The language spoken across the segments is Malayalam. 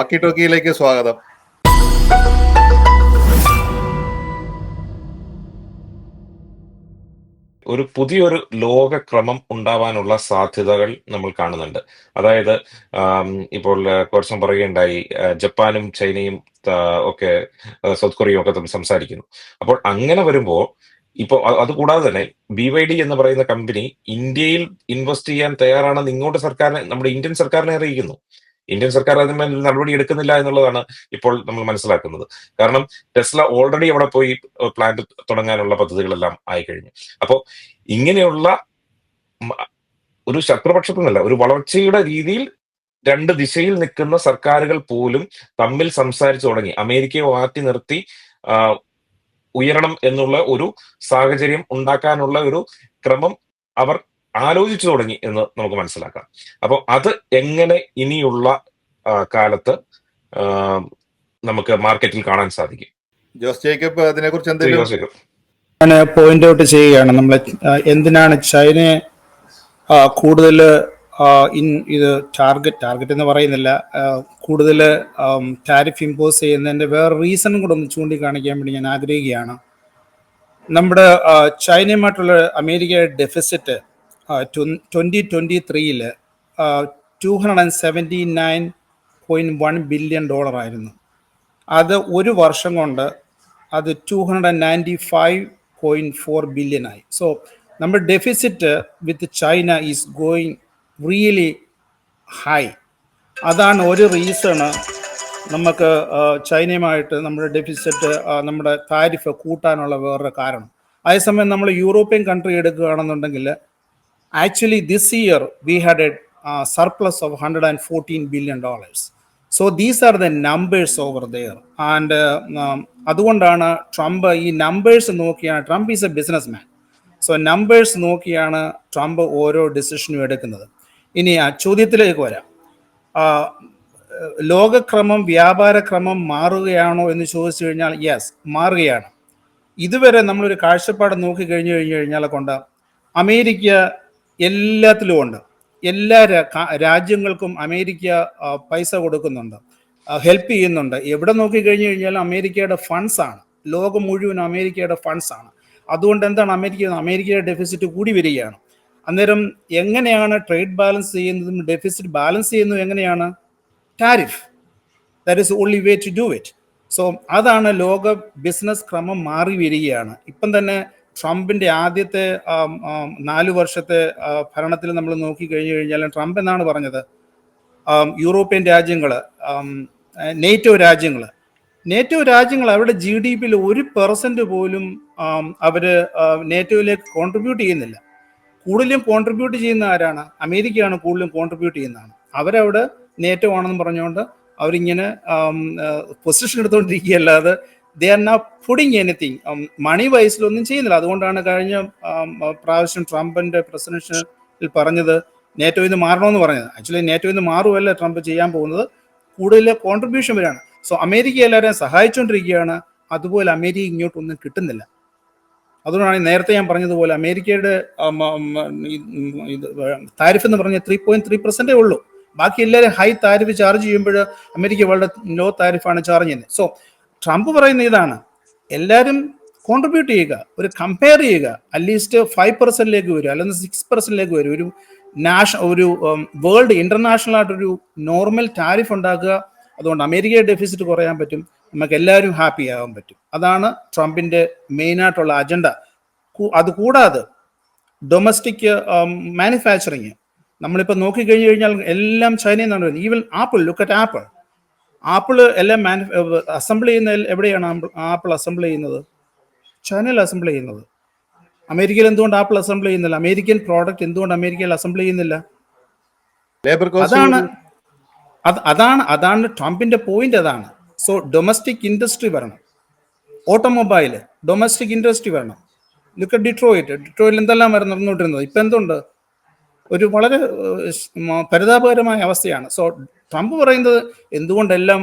വാക്കി ടോക്കിയിലേക്ക് സ്വാഗതം. ഒരു പുതിയൊരു ലോകക്രമം ഉണ്ടാവാനുള്ള സാധ്യതകൾ നമ്മൾ കാണുന്നുണ്ട്. അതായത് ഇപ്പോൾ കുറച്ചും പറയുകയുണ്ടായി ജപ്പാനും ചൈനയും ഒക്കെ സൗത്ത് കൊറിയയും ഒക്കെ തമ്മിൽ സംസാരിക്കുന്നു. അപ്പോൾ അങ്ങനെ വരുമ്പോൾ ഇപ്പോൾ അത് കൂടാതെ തന്നെ ബി വൈ ഡി എന്ന് പറയുന്ന കമ്പനി ഇന്ത്യയിൽ ഇൻവെസ്റ്റ് ചെയ്യാൻ തയ്യാറാണെന്ന് ഇങ്ങോട്ട് സർക്കാരിനെ നമ്മുടെ ഇന്ത്യൻ സർക്കാരിനെ അറിയിക്കുന്നു. ഇന്ത്യൻ സർക്കാർ അതിന്മേൽ നടപടി എടുക്കുന്നില്ല എന്നുള്ളതാണ് ഇപ്പോൾ നമ്മൾ മനസ്സിലാക്കുന്നത്. കാരണം ടെസ്ല ഓൾറെഡി അവിടെ പോയി പ്ലാന്റ് തുടങ്ങാനുള്ള പദ്ധതികളെല്ലാം ആയി കഴിഞ്ഞു അപ്പോൾ ഇങ്ങനെയുള്ള ഒരു ശത്രുപക്ഷത്തുനിന്നല്ല ഒരു വളർച്ചയുടെ രീതിയിൽ രണ്ട് ദിശയിൽ നിൽക്കുന്ന സർക്കാരുകൾ പോലും തമ്മിൽ സംസാരിച്ചു തുടങ്ങി. അമേരിക്കയെ മാറ്റി നിർത്തി ഉയരണം എന്നുള്ള ഒരു സാഹചര്യം ഉണ്ടാക്കാനുള്ള ഒരു ക്രമം അവർ ആലോചിച്ചു തുടങ്ങി എന്ന് നമുക്ക് മനസ്സിലാക്കാം. അപ്പോൾ അത് എങ്ങനെ ഇനിയുള്ള കാലത്ത് നമുക്ക് മാർക്കറ്റിൽ കാണാൻ സാധിക്കും? ജോസ് ജേക്കബ് അതിനെക്കുറിച്ച് എന്തെങ്കിലും. ഞാൻ പോയിന്റ് ഔട്ട് ചെയ്യുകയാണ്. നമ്മൾ എന്തിനാണ് ചൈനയെ കൂടുതൽ ഇൻ ഇത് ടാർഗറ്റ് ടാർഗറ്റ് എന്ന് പറയുന്നില്ല. കൂടുതൽ ടാരിഫ് ഇമ്പോസ് ചെയ്യുന്നതിന്റെ വേറെ റീസൺ കൂടെ ഒന്ന് ചൂണ്ടിക്കാണിക്കാൻ വേണ്ടി ഞാൻ ആഗ്രഹിക്കുകയാണ്. നമ്മുടെ ചൈനയുമായിട്ടുള്ള അമേരിക്കയുടെ ഡെഫിസിറ്റ് ട്വന്റി ട്വന്റി ത്രീയിൽ two hundred and seventy nine point one billion dollar ആയിരുന്നു. അത് ഒരു വർഷം കൊണ്ട് അത് two hundred and ninety five point four billion ആയി. സോ നമ്മുടെ deficit with China is going really high അതാണ് ഒരു റീസണ് നമുക്ക് ചൈനയുമായിട്ട് നമ്മുടെ ഡെഫിസിറ്റ് നമ്മുടെ താരിഫ് കൂട്ടാനുള്ള വേറൊരു കാരണം. അതേസമയം നമ്മൾ യൂറോപ്യൻ കൺട്രി എടുക്കുകയാണെന്നുണ്ടെങ്കിൽ this year we had a surplus of hundred and fourteen billion dollars so these are the numbers over there and അതുകൊണ്ടാണ് ട്രംപ് ഈ നമ്പേഴ്സ് നോക്കിയാണ് Trump is a business man so numbers നോക്കിയാണ് ട്രംപ് ഓരോ ഡിസിഷനും എടുക്കുന്നത്. ഇനി ആ ചോദ്യത്തിലേക്ക് വരാം. ലോകക്രമം വ്യാപാരക്രമം മാറുകയാണോ എന്ന് ചോദിച്ചു കഴിഞ്ഞാൽ യെസ് മാറുകയാണ്. ഇതുവരെ നമ്മളൊരു കാഴ്ചപ്പാട് നോക്കി കഴിഞ്ഞു കഴിഞ്ഞു കഴിഞ്ഞാൽ കൊണ്ട് അമേരിക്ക എല്ലാത്തിലും ഉണ്ട്. എല്ലാ രാജ്യങ്ങൾക്കും അമേരിക്ക പൈസ കൊടുക്കുന്നുണ്ട്. ഹെൽപ്പ് ചെയ്യുന്നുണ്ട്. എവിടെ നോക്കി കഴിഞ്ഞു കഴിഞ്ഞാൽ അമേരിക്കയുടെ ഫണ്ട്സ് ആണ്. ലോകം മുഴുവൻ അമേരിക്കയുടെ ഫണ്ട്സ് ആണ്. അതുകൊണ്ട് എന്താണ് അമേരിക്ക അമേരിക്കയുടെ ഡെഫിസിറ്റ് കൂടി വരികയാണ്. അന്നേരം എങ്ങനെയാണ് ട്രേഡ് ബാലൻസ് ചെയ്യുന്നതും ഡെഫിസിറ്റ് ബാലൻസ് ചെയ്യുന്നതും എങ്ങനെയാണ്? Tariff that is only way to do it so അതാണ് ലോക ബിസിനസ് ക്രമം മാറി വരികയാണ്. ഇപ്പം തന്നെ ട്രംപിന്റെ ആദ്യത്തെ നാല് വർഷത്തെ ഭരണത്തിൽ നമ്മൾ നോക്കി കഴിഞ്ഞു കഴിഞ്ഞാൽ ട്രംപ് എന്നാണ് പറഞ്ഞത്? യൂറോപ്യൻ രാജ്യങ്ങൾ നേറ്റോ രാജ്യങ്ങൾ നേറ്റോ രാജ്യങ്ങൾ അവരുടെ ജി ഡി പിയിൽ ഒരു പെർസെന്റ് പോലും അവർ നേറ്റോയിലേക്ക് കോൺട്രിബ്യൂട്ട് ചെയ്യുന്നില്ല. കൂടുതലും കോൺട്രിബ്യൂട്ട് ചെയ്യുന്ന ആരാണ്? അമേരിക്കയാണ് കൂടുതലും കോൺട്രിബ്യൂട്ട് ചെയ്യുന്നതാണ്. അവരവിടെ നേറ്റോ ആണെന്ന് പറഞ്ഞുകൊണ്ട് അവരിങ്ങനെ position എടുത്തുകൊണ്ടിരിക്കുകയല്ലാതെ they are not funding anything money വൈസിലൊന്നും ചെയ്യുന്നില്ല. അതുകൊണ്ടാണ് കഴിഞ്ഞ പ്രാവശ്യം ട്രംപിന്റെ പ്രസിഡൻഷ്യൽ പറഞ്ഞത് നേറ്റോയിൽ നിന്ന് മാറണമെന്ന് പറഞ്ഞത്. ആക്ച്വലി നേറ്റോയിൽ നിന്ന് മാറുമല്ല ട്രംപ് ചെയ്യാൻ പോകുന്നത്. കൂടുതൽ കോൺട്രിബ്യൂഷൻ വരികയാണ്. സോ അമേരിക്ക എല്ലാവരെയും സഹായിച്ചുകൊണ്ടിരിക്കുകയാണ് അതുപോലെ അമേരിക്ക ഇങ്ങോട്ടൊന്നും കിട്ടുന്നില്ല. അതുകൊണ്ടാണ് നേരത്തെ ഞാൻ പറഞ്ഞതുപോലെ അമേരിക്കയുടെ താരിഫ് എന്ന് പറഞ്ഞ ത്രീ പോയിന്റ് ത്രീ പെർസെന്റേ ഉള്ളൂ. ബാക്കി എല്ലാവരും ഹൈ താരിഫ് ചാർജ് ചെയ്യുമ്പോൾ അമേരിക്ക വളരെ ലോ താരിഫാണ് ചാർജ് ചെയ്യുന്നത്. സോ ട്രംപ് പറയുന്ന ഇതാണ്. എല്ലാവരും കോൺട്രിബ്യൂട്ട് ചെയ്യുക. ഒരു കമ്പയർ ചെയ്യുക. അറ്റ്ലീസ്റ്റ് ഫൈവ് പെർസെന്റിലേക്ക് വരും. അല്ലെങ്കിൽ സിക്സ് പെർസെന്റിലേക്ക് വരും. ഒരു നാഷ ഒരു വേൾഡ് ഇന്റർനാഷണൽ ആയിട്ടൊരു നോർമൽ ടാരിഫ് ഉണ്ടാക്കുക. അതുകൊണ്ട് അമേരിക്കയുടെ ഡെഫിസിറ്റ് കുറയാൻ പറ്റും. നമുക്ക് എല്ലാവരും ഹാപ്പി ആകാൻ പറ്റും. അതാണ് ട്രംപിന്റെ മെയിൻ ആയിട്ടുള്ള അജണ്ട അതുകൂടാതെ ഡൊമസ്റ്റിക് മാനുഫാക്ചറിങ് നമ്മളിപ്പോൾ നോക്കിക്കഴിഞ്ഞു കഴിഞ്ഞാൽ എല്ലാം ചൈനയിൽ നിന്നാണ് വരുന്നത്. Even Apple look at Apple Apple എല്ലാം മാനു അസംബിൾ ചെയ്യുന്ന എവിടെയാണ് ആപ്പിൾ അസംബിൾ ചെയ്യുന്നത്? ചൈനയിൽ അസംബിൾ ചെയ്യുന്നത്. അമേരിക്കയിൽ എന്തുകൊണ്ട് ആപ്പിൾ അസംബിൾ ചെയ്യുന്നില്ല? അമേരിക്കൻ പ്രോഡക്റ്റ് എന്തുകൊണ്ട് അമേരിക്കയിൽ അസംബിൾ ചെയ്യുന്നില്ല? ലേബർ അതാണ് അതാണ് അതാണ് ട്രംപിന്റെ പോയിന്റ് അതാണ്. സോ ഡൊമസ്റ്റിക് ഇൻഡസ്ട്രി വരണം. ഓട്ടോമൊബൈൽ ഡൊമസ്റ്റിക് ഇൻഡസ്ട്രി വരണം. ലുക്ക് ഡിട്രോയിറ്റ് ഡിട്രോയിൽ എന്തെല്ലാം വരെ നടന്നുകൊണ്ടിരുന്നത് ഇപ്പം എന്തുണ്ട്? ഒരു വളരെ പരിതാപകരമായ അവസ്ഥയാണ്. സോ ട്രംപ് പറയുന്നത് എന്തുകൊണ്ടെല്ലാം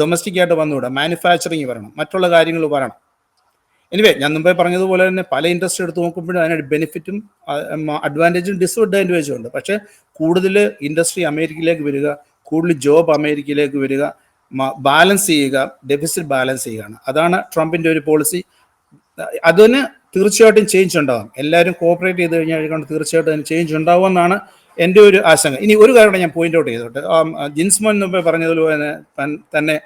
ഡൊമസ്റ്റിക് ആയിട്ട് വന്നുകൂടാ? മാനുഫാക്ചറിങ് വരണം. മറ്റുള്ള കാര്യങ്ങൾ വരണം. എനിവേ ഞാൻ മുമ്പേ പറഞ്ഞതുപോലെ തന്നെ പല ഇൻഡസ്ട്രി എടുത്ത് നോക്കുമ്പോഴും അതിനൊരു ബെനിഫിറ്റും അഡ്വാന്റേജും ഡിസ്അഡ്വാന്റേജും ഉണ്ട് പക്ഷേ കൂടുതൽ ഇൻഡസ്ട്രി അമേരിക്കയിലേക്ക് വരിക കൂടുതൽ ജോബ് അമേരിക്കയിലേക്ക് വരിക ബാലൻസ് ചെയ്യുക ഡെഫിസിറ്റ് ബാലൻസ് ചെയ്യുകയാണ്. അതാണ് ട്രംപിന്റെ ഒരു പോളിസി അതിന് തീർച്ചയായിട്ടും ചേഞ്ച് ഉണ്ടാകും എല്ലാവരും കോപ്പറേറ്റ് ചെയ്ത് കഴിഞ്ഞാൽ തീർച്ചയായിട്ടും അതിന് ചേഞ്ച് ഉണ്ടാവുമെന്നാണ് എന്റെ ഒരു ആശങ്ക. ഇനി ഒരു കാര്യം ഞാൻ പോയിന്റ് ഔട്ട് ചെയ്തോട്ടെ. ജിൻസ്മോൻ മുമ്പ് പറഞ്ഞതുപോലെ തന്നെ തന്നെ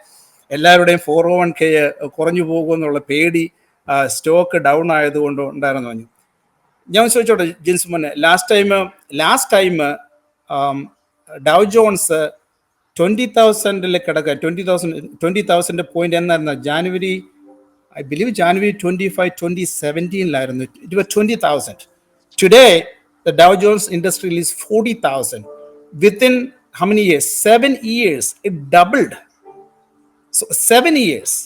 എല്ലാവരുടെയും ഫോർ ഓ വൺ കെ കുറഞ്ഞു പോകുമെന്നുള്ള പേടി സ്റ്റോക്ക് ഡൗൺ ആയതുകൊണ്ട് ഉണ്ടായിരുന്നു പറഞ്ഞു. ഞാൻ ചോദിച്ചോട്ടെ ജിൻസ്മോനെ last time last time Dow Jones twenty തൗസൻഡിൽ കിടക്കുക twenty thousand twenty thousand point എന്നായിരുന്നു. January I believe January twenty five twenty സെവന്റീനിലായിരുന്നു it was twenty thousand today Dow Jones industrial is forty thousand within how many years seven years it doubled so seven years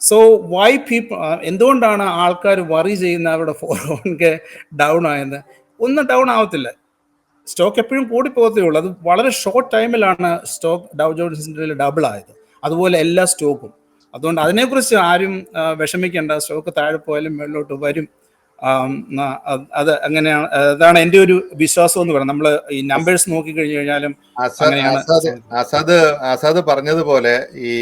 so why people എന്തുകൊണ്ടാണ് ആൾക്കാർ വറി ചെയ്യുന്ന അവരുടെ ഫോർ വൺ ഡൗൺ ആയെന്ന്? ഒന്നും ഡൗൺ ആവത്തില്ല. സ്റ്റോക്ക് എപ്പോഴും കൂടിപ്പോകത്തേ ഉള്ളൂ. അത് വളരെ ഷോർട്ട് ടൈമിലാണ് സ്റ്റോക്ക് ഡൗ ജോൺസിന്റെ ഡബിൾ ആയത്. അതുപോലെ എല്ലാ സ്റ്റോക്കും അതുകൊണ്ട് അതിനെക്കുറിച്ച് ആരും വിഷമിക്കേണ്ട. സ്റ്റോക്ക് താഴെ പോയാലും മുകളിലോട്ട് വരും. അത് അങ്ങനെയാണ് അതാണ് എന്റെ ഒരു വിശ്വാസം എന്ന് പറയുന്നത്. നമ്മൾ ഈ നമ്പേഴ്സ് നോക്കി കഴിഞ്ഞു കഴിഞ്ഞാലും അസാദ് ആസാദ് പറഞ്ഞതുപോലെ ഈ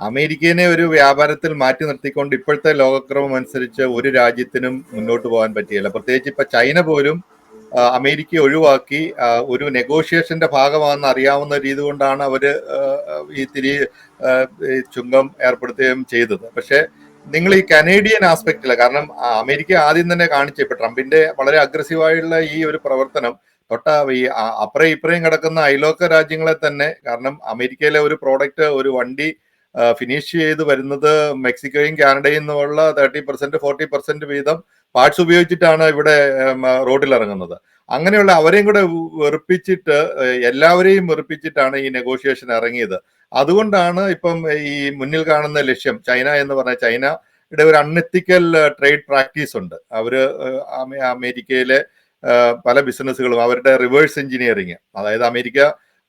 അമേരിക്കനെ ഒരു വ്യാപാരത്തിൽ മാറ്റി നിർത്തിക്കൊണ്ട് ഇപ്പോഴത്തെ ലോകക്രമം അനുസരിച്ച് ഒരു രാജ്യത്തിനും മുന്നോട്ട് പോകാൻ പറ്റിയില്ല. പ്രത്യേകിച്ച് ഇപ്പൊ ചൈന പോലും അമേരിക്ക ഒഴിവാക്കി ഒരു നെഗോഷിയേഷന്റെ ഭാഗമാണെന്ന് അറിയാവുന്ന രീതി കൊണ്ടാണ് അവർ ഈ തിരി ചുങ്കം ഏർപ്പെടുത്തുകയും ചെയ്തത്. പക്ഷെ നിങ്ങൾ ഈ കനേഡിയൻ ആസ്പെക്റ്റിൽ കാരണം അമേരിക്ക ആദ്യം തന്നെ കാണിച്ച ഇപ്പൊ ട്രംപിന്റെ വളരെ അഗ്രസീവായുള്ള ഈ ഒരു പ്രവർത്തനം തൊട്ട ഈ അപ്പുറം ഇപ്പുറയും കിടക്കുന്ന അയലോക്ക രാജ്യങ്ങളെ തന്നെ കാരണം അമേരിക്കയിലെ ഒരു പ്രോഡക്റ്റ് ഒരു വണ്ടി ഫിനിഷ് ചെയ്ത് വരുന്നത് മെക്സിക്കോയും കാനഡയും നിന്നുള്ള തേർട്ടി പെർസെന്റ് ഫോർട്ടി പെർസെന്റ് വീതം പാർട്സ് ഉപയോഗിച്ചിട്ടാണ് ഇവിടെ റോഡിൽ ഇറങ്ങുന്നത്. അങ്ങനെയുള്ള അവരെയും കൂടെ വെറുപ്പിച്ചിട്ട് എല്ലാവരെയും വെറുപ്പിച്ചിട്ടാണ് ഈ നെഗോഷിയേഷൻ ഇറങ്ങിയത്. അതുകൊണ്ടാണ് ഇപ്പം ഈ മുന്നിൽ കാണുന്ന ലക്ഷ്യം ചൈന എന്ന് പറഞ്ഞ ചൈനയുടെ ഒരു അൺഎത്തിക്കൽ ട്രേഡ് പ്രാക്ടീസ് ഉണ്ട്. അവർ ഏഹ്, അമേരിക്കയിലെ പല ബിസിനസ്സുകളും അവരുടെ റിവേഴ്സ് എഞ്ചിനീയറിങ് അതായത് അമേരിക്ക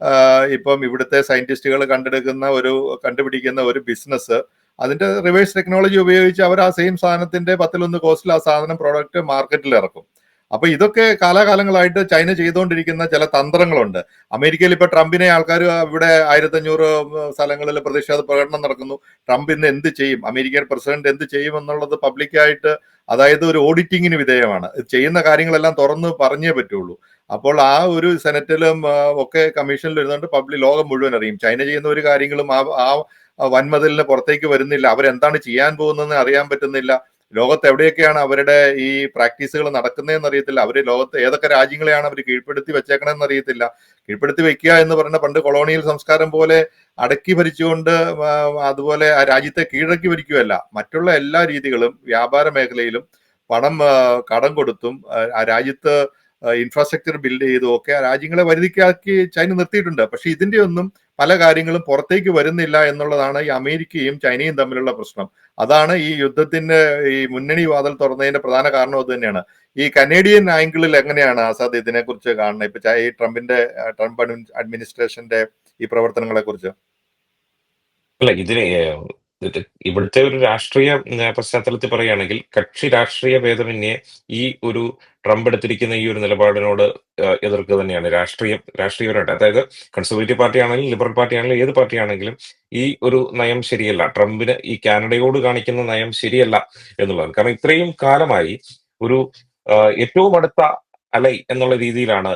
ആഹ്, ഇപ്പം ഇവിടുത്തെ സയന്റിസ്റ്റുകൾ കണ്ടെടുക്കുന്ന ഒരു കണ്ടുപിടിക്കുന്ന ഒരു ബിസിനസ് അതിന്റെ റിവേഴ്സ് ടെക്നോളജി ഉപയോഗിച്ച് അവർ ആ സെയിം സാധനത്തിന്റെ പത്തിലൊന്ന് കോസ്റ്റിൽ ആ സാധനം പ്രോഡക്റ്റ് മാർക്കറ്റിൽ ഇറക്കും. അപ്പൊ ഇതൊക്കെ കാലാകാലങ്ങളായിട്ട് ചൈന ചെയ്തുകൊണ്ടിരിക്കുന്ന ചില തന്ത്രങ്ങളുണ്ട്. അമേരിക്കയിൽ ഇപ്പൊ ട്രംപിനെ ആൾക്കാർ ഇവിടെ ആയിരത്തഞ്ഞൂറ് സ്ഥലങ്ങളിൽ പ്രതിഷേധ പ്രകടനം നടക്കുന്നു. ട്രംപ് ഇന്ന് എന്ത് ചെയ്യും? അമേരിക്കൻ പ്രസിഡന്റ് എന്ത് ചെയ്യും എന്നുള്ളത് പബ്ലിക്കായിട്ട് അതായത് ഒരു ഓഡിറ്റിങ്ങിന് വിധേയമാണ്. ചെയ്യുന്ന കാര്യങ്ങളെല്ലാം തുറന്ന് പറഞ്ഞേ പറ്റുള്ളൂ. അപ്പോൾ ആ ഒരു സെനറ്റിലും ഒക്കെ കമ്മീഷനിൽ ഇരുന്നുകൊണ്ട് പബ്ലിക് ലോകം മുഴുവൻ അറിയും. ചൈന ചെയ്യുന്ന ഒരു കാര്യങ്ങളും ആ ആ വൻമതിലിന് പുറത്തേക്ക് വരുന്നില്ല. അവരെന്താണ് ചെയ്യാൻ പോകുന്നതെന്ന് അറിയാൻ പറ്റുന്നില്ല. ലോകത്ത് എവിടെയൊക്കെയാണ് അവരുടെ ഈ പ്രാക്ടീസുകൾ നടക്കുന്നതെന്ന് അറിയത്തില്ല അവർ ലോകത്ത് ഏതൊക്കെ രാജ്യങ്ങളെയാണ് അവർ കീഴ്പ്പെടുത്തി വെച്ചേക്കണമെന്ന് അറിയത്തില്ല കീഴ്പ്പെടുത്തി വെക്കുക എന്ന് പറഞ്ഞ പണ്ട് കൊളോണിയൽ സംസ്കാരം പോലെ അടക്കി ഭരിച്ചുകൊണ്ട് അതുപോലെ ആ രാജ്യത്തെ കീഴടക്കി ഭരിക്കുകയല്ല. മറ്റുള്ള എല്ലാ രീതികളും വ്യാപാര മേഖലയിലും പണം കടം കൊടുത്തും ആ, രാജ്യത്ത് ഇൻഫ്രാസ്ട്രക്ചർ ബിൽഡ് ചെയ്തും ഒക്കെ രാജ്യങ്ങളെ വരുതിക്കാക്കി ചൈന നിർത്തിയിട്ടുണ്ട്. പക്ഷെ ഇതിന്റെ ഒന്നും പല കാര്യങ്ങളും പുറത്തേക്ക് വരുന്നില്ല എന്നുള്ളതാണ് ഈ അമേരിക്കയും ചൈനയും തമ്മിലുള്ള പ്രശ്നം. അതാണ് ഈ യുദ്ധത്തിന്റെ ഈ മുന്നണി വാതിൽ തുറന്നതിന്റെ പ്രധാന കാരണം അത് തന്നെയാണ്. ഈ കനേഡിയൻ ആംഗിളിൽ എങ്ങനെയാണ് ആസാദ് ഇതിനെ കുറിച്ച് കാണുന്നത്? ഇപ്പൊ ഈ ട്രംപിന്റെ ട്രംപ് അഡ്മിനിസ്ട്രേഷന്റെ ഈ പ്രവർത്തനങ്ങളെ കുറിച്ച് അല്ല ഇതിന് ഇവിടുത്തെ ഒരു രാഷ്ട്രീയ പശ്ചാത്തലത്തിൽ പറയുകയാണെങ്കിൽ കക്ഷി രാഷ്ട്രീയ ഭേദമന്യേ ഈ ഒരു ട്രംപ് എടുത്തിരിക്കുന്ന ഈ ഒരു നിലപാടിനോട് എതിർക്കുക തന്നെയാണ്. രാഷ്ട്രീയം രാഷ്ട്രീയപരമായിട്ട്. അതായത് കൺസർവേറ്റീവ് പാർട്ടി ആണെങ്കിലും ലിബറൽ പാർട്ടി ആണെങ്കിലും ഏത് പാർട്ടി ആണെങ്കിലും ഈ ഒരു നയം ശരിയല്ല. ട്രംപിന് ഈ കാനഡയോട് കാണിക്കുന്ന നയം ശരിയല്ല എന്നുള്ളതാണ്. കാരണം ഇത്രയും കാലമായി ഒരു ഏറ്റവും അടുത്ത അലൈ എന്നുള്ള രീതിയിലാണ്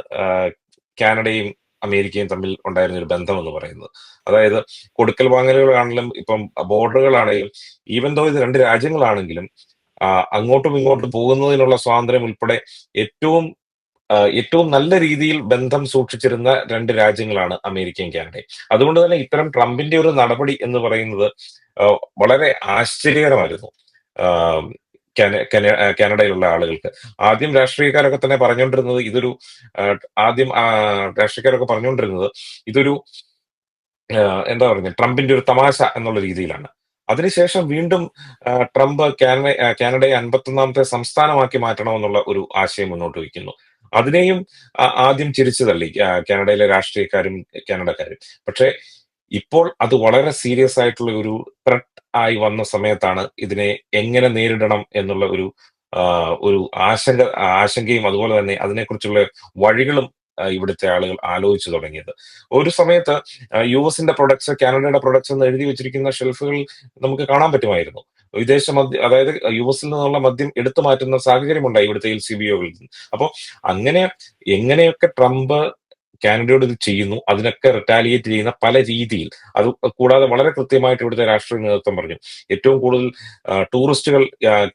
കാനഡയും അമേരിക്കയും തമ്മിൽ ഉണ്ടായിരുന്ന ഒരു ബന്ധം എന്ന് പറയുന്നത്. അതായത് കൊടുക്കൽ വാങ്ങലുകളാണെങ്കിലും ഇപ്പം ബോർഡറുകളാണെങ്കിലും ഈവൻ ദോ ഇത് രണ്ട് രാജ്യങ്ങളാണെങ്കിലും അങ്ങോട്ടും ഇങ്ങോട്ടും പോകുന്നതിനുള്ള സ്വാതന്ത്ര്യം ഉൾപ്പെടെ ഏറ്റവും ഏറ്റവും നല്ല രീതിയിൽ ബന്ധം സൂക്ഷിച്ചിരുന്ന രണ്ട് രാജ്യങ്ങളാണ് അമേരിക്കയും കാനഡയും. അതുകൊണ്ട് തന്നെ ഇത്തരം ട്രംപിന്റെ ഒരു നടപടി എന്ന് പറയുന്നത് വളരെ ആശ്ചര്യകരമായിരുന്നു. കാനഡയിലുള്ള ആളുകൾക്ക്. ആദ്യം രാഷ്ട്രീയക്കാരൊക്കെ തന്നെ പറഞ്ഞുകൊണ്ടിരുന്നത് ഇതൊരു ആദ്യം രാഷ്ട്രീയക്കാരൊക്കെ പറഞ്ഞുകൊണ്ടിരുന്നത് ഇതൊരു എന്താ പറയുക ട്രംപിന്റെ ഒരു തമാശ എന്നുള്ള രീതിയിലാണ്. അതിനുശേഷം വീണ്ടും ട്രംപ് കാനഡ കാനഡയെ അൻപത്തൊന്നാമത്തെ സംസ്ഥാനമാക്കി മാറ്റണമെന്നുള്ള ഒരു ആശയം മുന്നോട്ട് വയ്ക്കുന്നു. അതിനെയും ആദ്യം ചിരിച്ചു തള്ളി കാനഡയിലെ രാഷ്ട്രീയക്കാരും കാനഡക്കാരും. പക്ഷേ ഇപ്പോൾ അത് വളരെ സീരിയസ് ആയിട്ടുള്ള ഒരു ത്രെട്ട് ആയി വന്ന സമയത്താണ് ഇതിനെ എങ്ങനെ നേരിടണം എന്നുള്ള ഒരു ഒരു ആശങ്ക ആശങ്കയും അതുപോലെ തന്നെ അതിനെക്കുറിച്ചുള്ള വഴികളും ഇവിടുത്തെ ആളുകൾ ആലോചിച്ചു തുടങ്ങിയത്. ഒരു സമയത്ത് യു എസിന്റെ പ്രൊഡക്ട്സ് കാനഡയുടെ പ്രൊഡക്ട്സ് എന്ന് എഴുതി വെച്ചിരിക്കുന്ന ഷെൽഫുകൾ നമുക്ക് കാണാൻ പറ്റുമായിരുന്നു. വിദേശ മദ്യം അതായത് യു എസിൽ നിന്നുള്ള മദ്യം എടുത്തു മാറ്റുന്ന സാഹചര്യമുണ്ടായി ഇവിടുത്തെ എൽ സി ബി ഒകളിൽ നിന്ന്. അപ്പോൾ അങ്ങനെ എങ്ങനെയൊക്കെ ട്രംപ് കാനഡയോട് ഇത് ചെയ്യുന്നു. അതിനൊക്കെ റിറ്റാലിയേറ്റ് ചെയ്യുന്ന പല രീതിയിൽ. അത് കൂടാതെ വളരെ കൃത്യമായിട്ട് ഇവിടുത്തെ രാഷ്ട്രീയ നേതൃത്വം പറഞ്ഞു. ഏറ്റവും കൂടുതൽ ടൂറിസ്റ്റുകൾ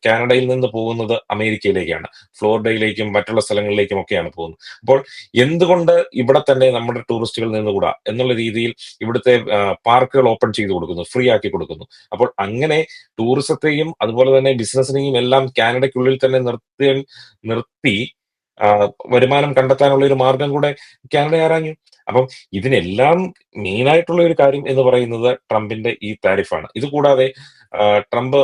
കാനഡയിൽ നിന്ന് പോകുന്നത് അമേരിക്കയിലേക്കാണ്. ഫ്ലോറിഡയിലേക്കും മറ്റുള്ള സ്ഥലങ്ങളിലേക്കും ഒക്കെയാണ് പോകുന്നത്. അപ്പോൾ എന്തുകൊണ്ട് ഇവിടെ തന്നെ നമ്മുടെ ടൂറിസ്റ്റുകൾ നിന്നുകൂടാ? എന്നുള്ള രീതിയിൽ ഇവിടുത്തെ പാർക്കുകൾ ഓപ്പൺ ചെയ്ത് കൊടുക്കുന്നു. ഫ്രീ ആക്കി കൊടുക്കുന്നു. അപ്പോൾ അങ്ങനെ ടൂറിസത്തെയും അതുപോലെ തന്നെ ബിസിനസിനെയും എല്ലാം കാനഡയ്ക്കുള്ളിൽ തന്നെ നിർത്തി നിർത്തി വരുമാനം കണ്ടെത്താനുള്ള ഒരു മാർഗം കൂടെ കാനഡ ആരാഞ്ഞു. അപ്പം ഇതിനെല്ലാം മെയിൻ ആയിട്ടുള്ള ഒരു കാര്യം എന്ന് പറയുന്നത് ട്രംപിന്റെ ഈ താരിഫാണ്. ഇത് കൂടാതെ ട്രംപ്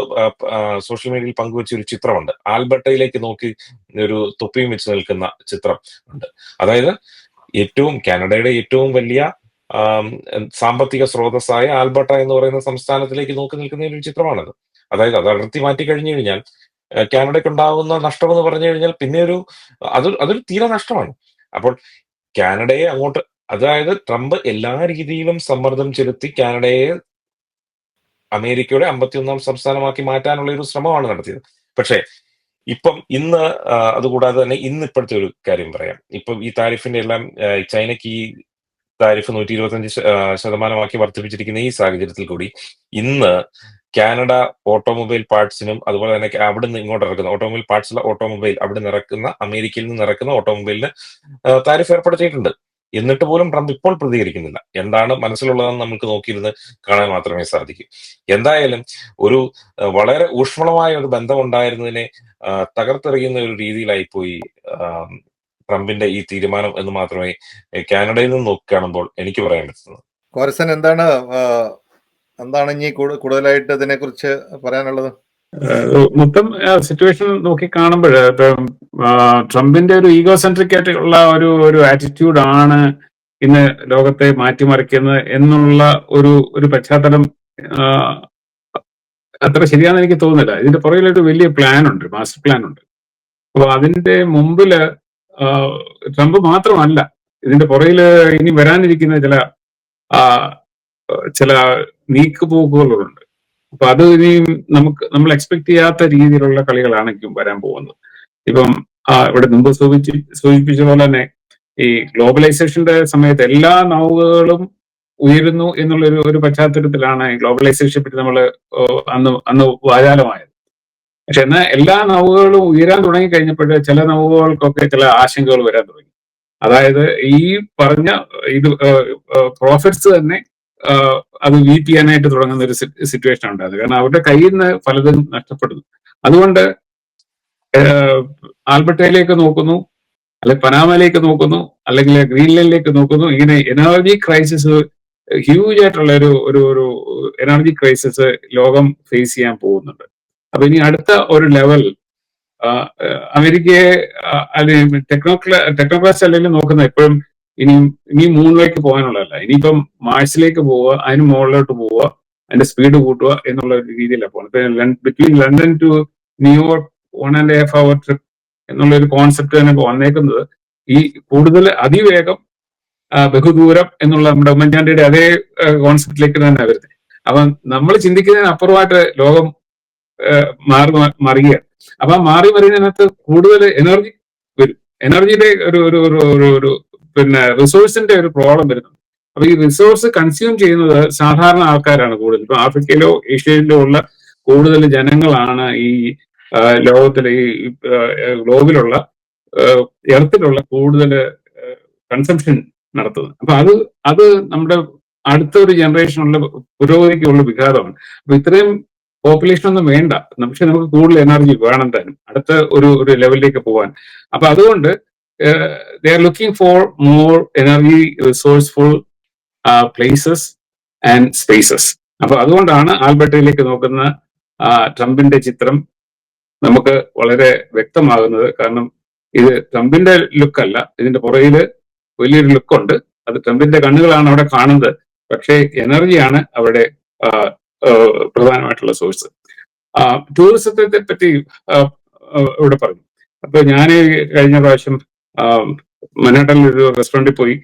സോഷ്യൽ മീഡിയയിൽ പങ്കുവച്ച ഒരു ചിത്രമുണ്ട്. ആൽബർട്ടയിലേക്ക് നോക്കി ഒരു തൊപ്പിയും വെച്ച് നിൽക്കുന്ന ചിത്രം ഉണ്ട്. അതായത് ഏറ്റവും കാനഡയുടെ ഏറ്റവും വലിയ സാമ്പത്തിക സ്രോതസ്സായ ആൽബർട്ട എന്ന് പറയുന്ന സംസ്ഥാനത്തിലേക്ക് നോക്കി നിൽക്കുന്ന ഒരു ചിത്രമാണത്. അതായത് അത് അടർത്തി മാറ്റി കഴിഞ്ഞു കഴിഞ്ഞാൽ കാനഡയ്ക്ക് ഉണ്ടാകുന്ന നഷ്ടം എന്ന് പറഞ്ഞു കഴിഞ്ഞാൽ പിന്നെ ഒരു അതൊരു അതൊരു തീരെ നഷ്ടമാണ്. അപ്പോൾ കാനഡയെ അങ്ങോട്ട് അതായത് ട്രംപ് എല്ലാ രീതിയിലും സമ്മർദ്ദം ചെലുത്തി കാനഡയെ അമേരിക്കയുടെ അമ്പത്തിയൊന്നാം സംസ്ഥാനമാക്കി മാറ്റാനുള്ള ഒരു ശ്രമമാണ് നടത്തിയത്. പക്ഷേ ഇപ്പം ഇന്ന് അതുകൂടാതെ തന്നെ ഇന്ന് ഇപ്പോഴത്തെ ഒരു കാര്യം പറയാം. ഇപ്പം ഈ താരിഫിന്റെ എല്ലാം ചൈനയ്ക്ക് ഈ താരിഫ് നൂറ്റി ഇരുപത്തഞ്ച് ശതമാനമാക്കി വർദ്ധിപ്പിച്ചിരിക്കുന്ന ഈ സാഹചര്യത്തിൽ കൂടി ഇന്ന് കാനഡ ഓട്ടോമൊബൈൽ പാർട്സിനും അതുപോലെ തന്നെ അവിടെ നിന്ന് ഇങ്ങോട്ട് ഇറക്കുന്ന ഓട്ടോമൊബൈൽ പാർട്സിലെ ഓട്ടോമൊബൈൽ അവിടെ നിന്ന് ഇറക്കുന്ന അമേരിക്കയിൽ നിന്ന് ഇറക്കുന്ന ഓട്ടോമൊബൈലിന് താരിഫ് ഏർപ്പെടുത്തിയിട്ടുണ്ട്. എന്നിട്ട് പോലും ട്രംപ് ഇപ്പോൾ പ്രതികരിക്കുന്നില്ല. എന്താണ് മനസ്സിലുള്ളതെന്ന് നമുക്ക് നോക്കിയിരുന്ന് കാണാൻ മാത്രമേ സാധിക്കൂ. എന്തായാലും ഒരു വളരെ ഊഷ്മളമായ ഒരു ബന്ധം ഉണ്ടായിരുന്നതിനെ തകർത്തെറിയുന്ന ഒരു രീതിയിലായി പോയി ട്രംപിന്റെ ഈ തീരുമാനം എന്ന് മാത്രമേ കാനഡയിൽ നിന്ന് നോക്കി കാണുമ്പോൾ എനിക്ക് പറയാൻ പറ്റുന്നത്. കോരസൻ എന്താണ് എന്താണ് ഇനി കൂടുതലായിട്ട് കൂടുതലായിട്ട് ഇതിനെക്കുറിച്ച് പറയാനുള്ളത്? മൊത്തം സിറ്റുവേഷൻ നോക്കി കാണുമ്പോൾ ട്രംപിന്റെ ഒരു ഈഗോ സെൻട്രിക് ആയിട്ടുള്ള ഒരു ഒരു ആറ്റിറ്റ്യൂഡ് ആണ് ഇന്ന് ലോകത്തെ മാറ്റിമറിക്കുന്നത് എന്നുള്ള ഒരു ഒരു പശ്ചാത്തലം അത്ര ശരിയാണെന്ന് എനിക്ക് തോന്നുന്നില്ല. ഇതിന്റെ പുറകിലൊരു വലിയ പ്ലാൻ ഉണ്ട് മാസ്റ്റർ പ്ലാൻ ഉണ്ട്. അപ്പൊ അതിന്റെ മുമ്പിൽ ട്രംപ് മാത്രമല്ല ഇതിന്റെ പുറകിൽ ഇനി വരാനിരിക്കുന്ന ചില ആഹ്, ചില നീക്കുപോക്കുകളുണ്ട്. അപ്പൊ അത് ഇനിയും നമുക്ക് നമ്മൾ എക്സ്പെക്ട് ചെയ്യാത്ത രീതിയിലുള്ള കളികളാണെങ്കിലും വരാൻ പോകുന്നത്. ഇപ്പം ഇവിടെ മുമ്പ് സൂചിച്ച് സൂചിപ്പിച്ച പോലെ തന്നെ ഈ ഗ്ലോബലൈസേഷന്റെ സമയത്ത് എല്ലാ നൗകകളും ഉയരുന്നു എന്നുള്ള ഒരു പശ്ചാത്തലത്തിലാണ് ഗ്ലോബലൈസേഷനെ പറ്റി നമ്മൾ അന്ന് അന്ന് വാചാലമായത്. പക്ഷെ എന്നാൽ എല്ലാ നൗകകളും ഉയരാൻ തുടങ്ങി കഴിഞ്ഞപ്പോൾ ചില നൗകകൾക്കൊക്കെ ചില ആശങ്കകൾ വരാൻ തുടങ്ങി. അതായത് ഈ പറഞ്ഞ ഇത് പ്രോഫിറ്റ്സ് തന്നെ ആഹ് വി പി എനായിട്ട് തുടങ്ങുന്ന ഒരു സിറ്റുവേഷൻ ഉണ്ടായത് കാരണം അവരുടെ കയ്യിൽ നിന്ന് പലതും നഷ്ടപ്പെടുന്നു. അതുകൊണ്ട് ആൽബർട്ടയിലേക്ക് നോക്കുന്നു അല്ലെ പനാമയിലേക്ക് നോക്കുന്നു അല്ലെങ്കിൽ ഗ്രീൻലാൻഡിലേക്ക് നോക്കുന്നു. ഇങ്ങനെ എനർജി ക്രൈസിസ് ഹ്യൂജ് ആയിട്ടുള്ള ഒരു ഒരു ഒരു എനർജി ക്രൈസിസ് ലോകം ഫേസ് ചെയ്യാൻ പോകുന്നുണ്ട്. അപ്പൊ ഇനി അടുത്ത ഒരു ലെവൽ അമേരിക്കയെ അല്ലെങ്കിൽ ടെക്നോക്ലാ ടെക്നോക്ലാസ് അല്ലെങ്കിൽ നോക്കുന്ന എപ്പോഴും ഇനി ഇനി മൂണിലേക്ക് പോകാനുള്ളതല്ല. ഇനിയിപ്പം മാഴ്സിലേക്ക് പോവുക അതിന് മുകളിലോട്ട് പോവുക അതിന്റെ സ്പീഡ് കൂട്ടുക എന്നുള്ള രീതിയിലാണ് പോകുന്നത്. Between London to New York one and half hour trip എന്നുള്ള ഒരു കോൺസെപ്റ്റ് തന്നെ വന്നേക്കുന്നത്. ഈ കൂടുതൽ അതിവേഗം ബഹുദൂരം എന്നുള്ള നമ്മുടെ ഉമ്മൻചാണ്ടിയുടെ അതേ കോൺസെപ്റ്റിലേക്ക് തന്നെ വരുന്നത്. അപ്പം നമ്മൾ ചിന്തിക്കുന്നതിന് അപ്പുറമായിട്ട് ലോകം മാറി മറിയുകയാണ്. അപ്പൊ മാറി മറിയുന്നതിനകത്ത് കൂടുതൽ എനർജി വരും. എനർജിയുടെ ഒരു ഒരു ഒരു പിന്നെ റിസോഴ്സിന്റെ ഒരു പ്രോബ്ലം വരുന്നുണ്ട്. അപ്പൊ ഈ റിസോഴ്സ് കൺസ്യൂം ചെയ്യുന്നത് സാധാരണ ആൾക്കാരാണ് കൂടുതൽ ഇപ്പൊ ആഫ്രിക്കയിലോ ഏഷ്യയിലോ ഉള്ള കൂടുതൽ ജനങ്ങളാണ് ഈ ലോകത്തിലെ ഈ ഗ്ലോബിലുള്ള എർത്തിലുള്ള കൂടുതൽ കൺസംഷൻ നടത്തുന്നത്. അപ്പൊ അത് അത് നമ്മുടെ അടുത്ത ഒരു ജനറേഷനുള്ള പുരോഗതിക്കുള്ള വിഘാതമാണ്. അപ്പൊ ഇത്രയും പോപ്പുലേഷൻ ഒന്നും വേണ്ട. പക്ഷെ നമുക്ക് കൂടുതൽ എനർജി വേണം താനും അടുത്ത ഒരു ഒരു ലെവലിലേക്ക് പോകാൻ അപ്പൊ അതുകൊണ്ട് they looking for more energy resourceful resourceful places and spaces അപ്പൊ അതുകൊണ്ടാണ് ആൽബർട്ടയിലേക്ക് നോക്കുന്ന ട്രംപിന്റെ ചിത്രം നമുക്ക് വളരെ വ്യക്തമാകുന്നത്. കാരണം ഇത് ട്രംപിന്റെ ലുക്ക് അല്ല ഇതിന്റെ പുറകിൽ വലിയൊരു ലുക്കുണ്ട്. അത് ട്രംപിന്റെ കണ്ണുകളാണ് അവിടെ കാണുന്നത്. പക്ഷേ എനർജിയാണ് അവിടെ പ്രധാനമായിട്ടുള്ള സോഴ്സ്. ടൂറിസത്തെ പറ്റി ഇവിടെ പറഞ്ഞു. അപ്പൊ ഞാൻ കഴിഞ്ഞ പ്രാവശ്യം ആ, മനാട്ടനിൽ ഒരു റെസ്റ്റോറന്റിൽ പോയി.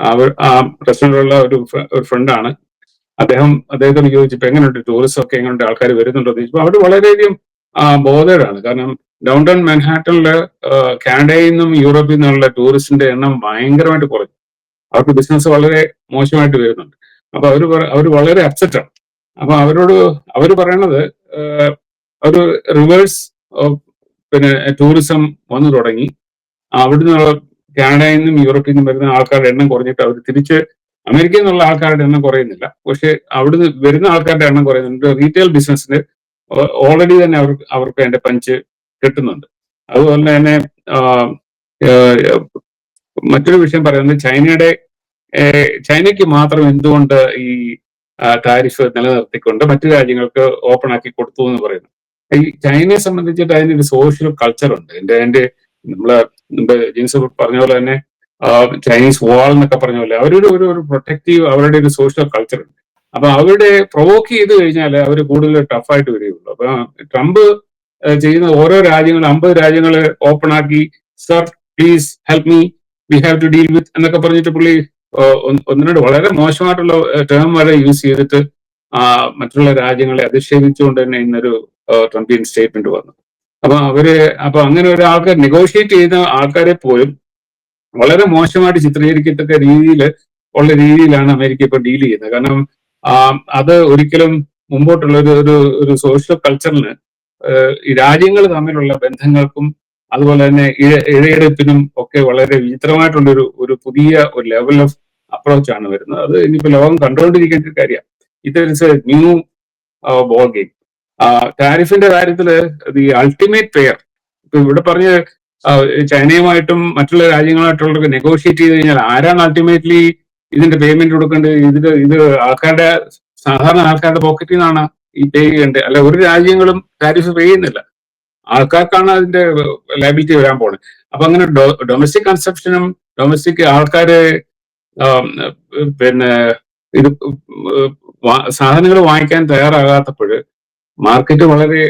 അവർ ആ റെസ്റ്റോറന്റിലുള്ള ഒരു ഒരു ഫ്രണ്ടാണ് അദ്ദേഹം അദ്ദേഹത്തോട് ചോദിച്ചപ്പോൾ എങ്ങനെയുണ്ട് ടൂറിസം ഒക്കെ എങ്ങനെയുണ്ട് ആൾക്കാർ വരുന്നുണ്ടോ? എന്ന് ചോദിച്ചപ്പോൾ അവർ വളരെയധികം ബോധേഡാണ് കാരണം ഡൗൺ ടൗൺ മാൻഹാട്ടനിൽ കാനഡയിൽ നിന്നും യൂറോപ്പിൽ നിന്നുള്ള ടൂറിസ്റ്റിന്റെ എണ്ണം ഭയങ്കരമായിട്ട് കുറഞ്ഞു. അവർക്ക് ബിസിനസ് വളരെ മോശമായിട്ട് വരുന്നുണ്ട്. അപ്പൊ അവർ അവർ വളരെ അപ്സെറ്റ് ആണ്. അപ്പൊ അവരോട് അവർ പറയണത് ഒരു റിവേഴ്സ് പിന്നെ ടൂറിസം വന്നു തുടങ്ങി. അവിടുന്ന് കാനഡയിൽ നിന്നും യൂറോപ്പിൽ നിന്നും വരുന്ന ആൾക്കാരുടെ എണ്ണം കുറഞ്ഞിട്ട് അവർ തിരിച്ച് അമേരിക്കയിൽ നിന്നുള്ള ആൾക്കാരുടെ എണ്ണം കുറയുന്നില്ല. പക്ഷെ അവിടുന്ന് വരുന്ന ആൾക്കാരുടെ എണ്ണം കുറയുന്നുണ്ട്. റീറ്റെയിൽ ബിസിനസ്സിന് ഓൾറെഡി തന്നെ അവർക്ക് അവർക്ക് അതിന്റെ പഞ്ച് കിട്ടുന്നുണ്ട്. അതുപോലെ തന്നെ മറ്റൊരു വിഷയം പറയുന്നത് ചൈനയുടെ ചൈനയ്ക്ക് മാത്രം എന്തുകൊണ്ട് ഈ താരിഫ് നിലനിർത്തിക്കൊണ്ട് മറ്റു രാജ്യങ്ങൾക്ക് ഓപ്പൺ ആക്കി കൊടുത്തു എന്ന് പറയുന്നു. ഈ ചൈനയെ സംബന്ധിച്ചിട്ട് അതിനൊരു സോഷ്യൽ കൾച്ചർ ഉണ്ട്. എന്റെ അതിന്റെ നമ്മൾ ജിൻസ് പറഞ്ഞ പോലെ തന്നെ ചൈനീസ് വാൾ എന്നൊക്കെ പറഞ്ഞ പോലെ അവരൊരു ഒരു ഒരു പ്രൊട്ടക്റ്റീവ് അവരുടെ ഒരു സോഷ്യൽ കൾച്ചർ ഉണ്ട്. അപ്പൊ അവരുടെ പ്രൊവോക്ക് ചെയ്ത് കഴിഞ്ഞാൽ അവർ കൂടുതൽ ടഫായിട്ട് വരികയുള്ളൂ. അപ്പൊ ട്രംപ് ചെയ്യുന്ന ഓരോ രാജ്യങ്ങൾ അമ്പത് രാജ്യങ്ങൾ ഓപ്പൺ ആക്കി sir please help me we have to deal with എന്നൊക്കെ പറഞ്ഞിട്ട് പുള്ളി ഏഹ്, ഒന്ന് ഒന്ന് രണ്ട് വളരെ മോശമായിട്ടുള്ള ടേം വരെ യൂസ് ചെയ്തിട്ട് മറ്റുള്ള രാജ്യങ്ങളെ അധിക്ഷേപിച്ചുകൊണ്ട് തന്നെ ഇന്നൊരു ട്രംപിയൻ സ്റ്റേറ്റ്മെന്റ് വന്നു. അപ്പൊ അവർ അപ്പൊ അങ്ങനെ ഒരാൾക്ക് നെഗോഷിയേറ്റ് ചെയ്യുന്ന ആൾക്കാരെ പോലും വളരെ മോശമായിട്ട് ചിത്രീകരിക്കത്തക്ക രീതിയിൽ ഉള്ള രീതിയിലാണ് അമേരിക്ക ഇപ്പൊ ഡീൽ ചെയ്യുന്നത്. കാരണം അത് ഒരിക്കലും മുമ്പോട്ടുള്ള ഒരു ഒരു സോഷ്യൽ കൾച്ചറിന് രാജ്യങ്ങൾ തമ്മിലുള്ള ബന്ധങ്ങൾക്കും അതുപോലെ തന്നെ ഇഴ- ഇഴയെടുപ്പിനും ഒക്കെ വളരെ വിചിത്രമായിട്ടുള്ള ഒരു പുതിയ ഒരു ലെവൽ ഓഫ് അപ്രോച്ച് ആണ് വരുന്നത്. അത് ഇനിയിപ്പോ ലോകം കണ്ടുകൊണ്ടിരിക്കേണ്ട ഒരു കാര്യമാണ്. ഇത് ന്യൂ ബോൾ ഗെയിം ടാരിഫിന്റെ കാര്യത്തിൽ ദി അൾട്ടിമേറ്റ് പെയർ ഇപ്പൊ ഇവിടെ പറഞ്ഞ ചൈനയുമായിട്ടും മറ്റുള്ള രാജ്യങ്ങളായിട്ടുള്ള നെഗോഷിയേറ്റ് ചെയ്ത് കഴിഞ്ഞാൽ ആരാണ് അൾട്ടിമേറ്റ്ലി ഇതിന്റെ പേയ്മെന്റ് കൊടുക്കേണ്ടത്? ഇത് ഇത് ആൾക്കാരുടെ സാധാരണ ആൾക്കാരുടെ പോക്കറ്റിൽ നിന്നാണ് ഈ പേ ചെയ്യേണ്ടത്. അല്ല ഒരു രാജ്യങ്ങളും ടാരിഫ് പേ ചെയ്യുന്നില്ല. ആൾക്കാർക്കാണ് അതിന്റെ ലയബിലിറ്റി വരാൻ പോകുന്നത് അപ്പൊ അങ്ങനെ ഡൊമസ്റ്റിക് കൺസപ്ഷനും ഡൊമസ്റ്റിക് ആൾക്കാര് പിന്നെ ഇത് സാധനങ്ങൾ വാങ്ങിക്കാൻ തയ്യാറാകാത്തപ്പോൾ മാർക്കറ്റ് വളരെ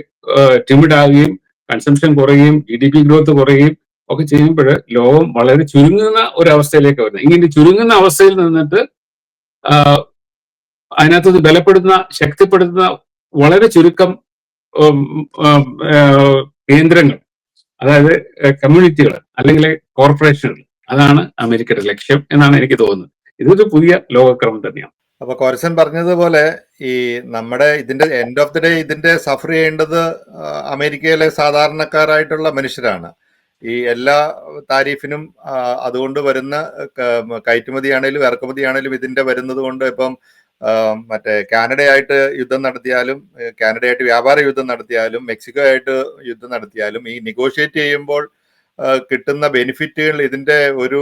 ടിമിഡ് ആവുകയും കൺസംഷൻ കുറയുകയും ജി ഡി പി ഗ്രോത്ത് കുറയുകയും ഒക്കെ ചെയ്യുമ്പോൾ ലോകം വളരെ ചുരുങ്ങുന്ന ഒരു അവസ്ഥയിലേക്ക് വരുന്നത് ഇങ്ങനെ ചുരുങ്ങുന്ന അവസ്ഥയിൽ നിന്നിട്ട് അതിനകത്ത് ബലപ്പെടുന്ന ശക്തിപ്പെടുത്തുന്ന വളരെ ചുരുക്കം കേന്ദ്രങ്ങൾ അതായത് കമ്മ്യൂണിറ്റികൾ അല്ലെങ്കിൽ കോർപ്പറേഷനുകൾ അതാണ് അമേരിക്കയുടെ ലക്ഷ്യം എന്നാണ് എനിക്ക് തോന്നുന്നത്. ഇതൊരു പുതിയ ലോകക്രമം തന്നെയാണ്. അപ്പൊ കോരസൻ പറഞ്ഞതുപോലെ ഈ നമ്മുടെ ഇതിന്റെ എൻഡ് ഓഫ് ദി ഡേ ഇതിന്റെ സഫർ ചെയ്യേണ്ടത് അമേരിക്കയിലെ സാധാരണക്കാരായിട്ടുള്ള മനുഷ്യരാണ്. ഈ എല്ലാ താരീഫിനും അതുകൊണ്ട് വരുന്ന കയറ്റുമതിയാണേലും ഇറക്കുമതിയാണേലും ഇതിന്റെ വരുന്നത് കൊണ്ട് ഇപ്പം മറ്റേ കാനഡയായിട്ട് യുദ്ധം നടത്തിയാലും കാനഡയായിട്ട് വ്യാപാര യുദ്ധം നടത്തിയാലും മെക്സിക്കോ ആയിട്ട് യുദ്ധം നടത്തിയാലും ഈ നെഗോഷിയേറ്റ് ചെയ്യുമ്പോൾ കിട്ടുന്ന ബെനിഫിറ്റുകൾ ഇതിന്റെ ഒരു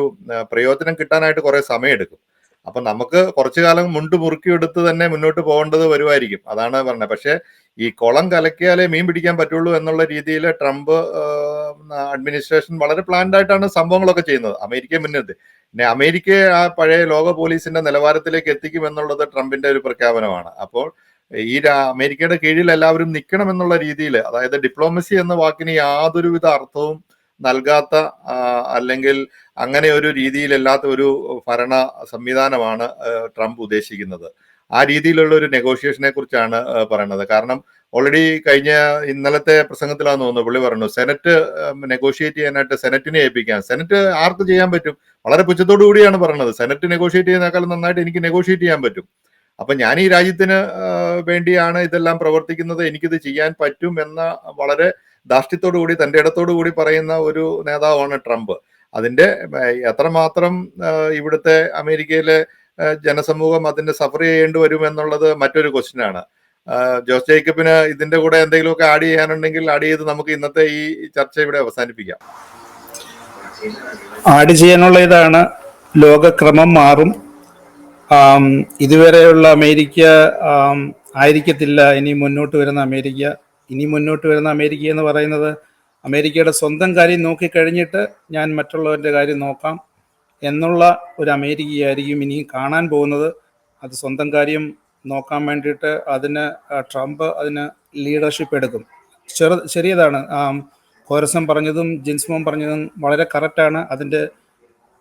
പ്രയോജനം കിട്ടാനായിട്ട് കുറെ സമയമെടുക്കും. അപ്പൊ നമുക്ക് കുറച്ചു കാലം മുണ്ട് മുറുക്കിയെടുത്ത് തന്നെ മുന്നോട്ട് പോകേണ്ടത് വരുമായിരിക്കും. അതാണ് പറഞ്ഞത്. പക്ഷേ ഈ കുളം കലക്കിയാലേ മീൻ പിടിക്കാൻ പറ്റുള്ളൂ എന്നുള്ള രീതിയിൽ ട്രംപ് അഡ്മിനിസ്ട്രേഷൻ വളരെ പ്ലാൻഡ് ആയിട്ടാണ് സംഭവങ്ങളൊക്കെ ചെയ്യുന്നത്. അമേരിക്കയെ മുന്നിട്ട് പിന്നെ അമേരിക്കയെ ആ പഴയ ലോക പോലീസിന്റെ നിലവാരത്തിലേക്ക് എത്തിക്കും എന്നുള്ളത് ട്രംപിന്റെ ഒരു പ്രഖ്യാപനമാണ്. അപ്പോൾ ഈ അമേരിക്കയുടെ കീഴിൽ എല്ലാവരും നിൽക്കണം എന്നുള്ള രീതിയിൽ അതായത് ഡിപ്ലോമസി എന്ന വാക്കിന് യാതൊരുവിധ അർത്ഥവും നൽകാത്ത അല്ലെങ്കിൽ അങ്ങനെ ഒരു രീതിയിലല്ലാത്ത ഒരു ഭരണ സംവിധാനമാണ് ട്രംപ് ഉദ്ദേശിക്കുന്നത്. ആ രീതിയിലുള്ള ഒരു നെഗോഷിയേഷനെ കുറിച്ചാണ് പറയുന്നത് കാരണം ഓൾറെഡി കഴിഞ്ഞ ഇന്നലത്തെ പ്രസംഗത്തിലാന്ന് തോന്നുന്നു പുള്ളി പറഞ്ഞു സെനറ്റ് നെഗോഷിയേറ്റ് ചെയ്യാനായിട്ട് സെനറ്റിനെ ഏൽപ്പിക്കാൻ. സെനറ്റ് ആർക്ക് ചെയ്യാൻ പറ്റും? വളരെ പുച്ഛത്തോടു കൂടിയാണ് പറയുന്നത് സെനറ്റ് നെഗോഷിയേറ്റ് ചെയ്യുന്നേക്കാൾ നന്നായിട്ട് എനിക്ക് നെഗോഷിയേറ്റ് ചെയ്യാൻ പറ്റും. അപ്പൊ ഞാൻ ഈ രാജ്യത്തിന് വേണ്ടിയാണ് ഇതെല്ലാം പ്രവർത്തിക്കുന്നത്. എനിക്കിത് ചെയ്യാൻ പറ്റും എന്ന വളരെ ധാർഷ്ട്യത്തോടു കൂടി തന്റെ ഇടത്തോടു കൂടി പറയുന്ന ഒരു നേതാവാണ് ട്രംപ്. അതിന്റെ എത്രമാത്രം ഇവിടുത്തെ അമേരിക്കയിലെ ജനസമൂഹം അതിന്റെ സഫർ ചെയ്യേണ്ടി വരും എന്നുള്ളത് മറ്റൊരു ക്വസ്റ്റ്യൻ ആണ് ജോസ് ജേക്കബിന് ഇതിന്റെ കൂടെ എന്തെങ്കിലുമൊക്കെ ആഡ് ചെയ്യാനുണ്ടെങ്കിൽ ആഡ് ചെയ്ത് നമുക്ക് ഇന്നത്തെ ഈ ചർച്ച ഇവിടെ അവസാനിപ്പിക്കാം. ആഡ് ചെയ്യാനുള്ള ഇതാണ്. ലോകക്രമം മാറും. ഇതുവരെയുള്ള അമേരിക്ക ആയിരിക്കത്തില്ല. ഇനി മുന്നോട്ട് വരുന്ന അമേരിക്ക ഇനി മുന്നോട്ട് വരുന്ന അമേരിക്ക എന്ന് പറയുന്നത് അമേരിക്കയുടെ സ്വന്തം കാര്യം നോക്കിക്കഴിഞ്ഞിട്ട് ഞാൻ മറ്റുള്ളവരുടെ കാര്യം നോക്കാം എന്നുള്ള ഒരു അമേരിക്കയായിരിക്കും ഇനി കാണാൻ പോകുന്നത്. അത് സ്വന്തം കാര്യം നോക്കാൻ വേണ്ടിയിട്ട് അതിന് ട്രംപ് അതിന് ലീഡർഷിപ്പ് എടുക്കും. ചെറു ചെറിയതാണ്. ആം, കോരസം പറഞ്ഞതും ജിൻസ്മോൻ പറഞ്ഞതും വളരെ കറക്റ്റാണ് അതിന്റെ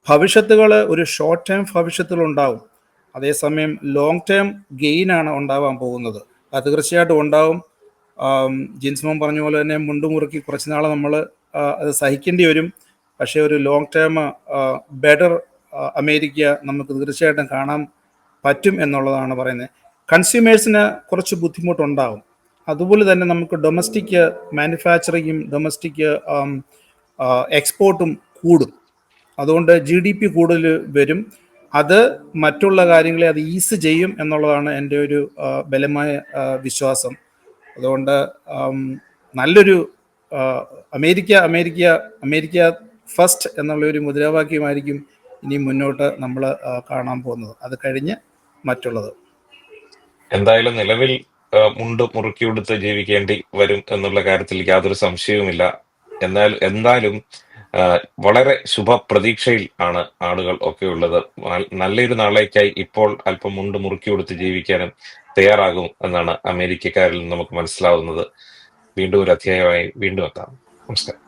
ഭവിഷ്യത്തുകൾ ഒരു ഷോർട്ട് ടേം ഭവിഷ്യത്തുകൾ ഉണ്ടാവും. അതേസമയം ലോങ് ടേം ഗെയിനാണ് ഉണ്ടാവാൻ പോകുന്നത്. അത് തീർച്ചയായിട്ടും ഉണ്ടാവും. ജിൻസ് മോൻ പറഞ്ഞ പോലെ തന്നെ മുണ്ടുമുറുക്കി കുറച്ച് നാൾ നമ്മൾ അത് സഹിക്കേണ്ടി വരും. പക്ഷേ ഒരു ലോങ് ടേം ബെറ്റർ അമേരിക്ക നമുക്ക് തീർച്ചയായിട്ടും കാണാൻ പറ്റും എന്നുള്ളതാണ് പറയുന്നത്. കൺസ്യൂമേഴ്സിന് കുറച്ച് ബുദ്ധിമുട്ടുണ്ടാകും അതുപോലെ തന്നെ നമുക്ക് ഡൊമസ്റ്റിക് മാനുഫാക്ചറിങ്ങും ഡൊമസ്റ്റിക് എക്സ്പോർട്ടും കൂടും. അതുകൊണ്ട് ജി ഡി പി കൂടുതൽ വരും. അത് മറ്റുള്ള കാര്യങ്ങളെ അത് ഈസ് ചെയ്യും എന്നുള്ളതാണ് എന്റെ ഒരു ബലമായ വിശ്വാസം. അതുകൊണ്ട് നല്ലൊരു അമേരിക്ക അമേരിക്ക അമേരിക്ക ഫസ്റ്റ് എന്നുള്ള ഒരു മുദ്രാവാക്യമായിരിക്കും ഇനി മുന്നോട്ട് നമ്മൾ കാണാൻ പോകുന്നത്. അത് കഴിഞ്ഞ് മറ്റുള്ളത്. എന്തായാലും നിലവിൽ മുണ്ട് മുറുക്കിയെടുത്ത് ജീവിക്കേണ്ടി വരും എന്നുള്ള കാര്യത്തിൽ യാതൊരു സംശയവുമില്ല. എന്നാൽ എന്തായാലും വളരെ ശുഭപ്രതീക്ഷയിൽ ആണ് ആളുകൾ ഒക്കെ ഉള്ളത്. നല്ലൊരു നാളേക്കായി ഇപ്പോൾ അല്പം മുണ്ട് മുറുക്കി കൊടുത്ത് ജീവിക്കാനും തയ്യാറാകും എന്നാണ് അമേരിക്കക്കാരിൽ നിന്ന് നമുക്ക് മനസ്സിലാവുന്നത്. വീണ്ടും ഒരു അധ്യായമായി വീണ്ടും എത്താം. നമസ്കാരം.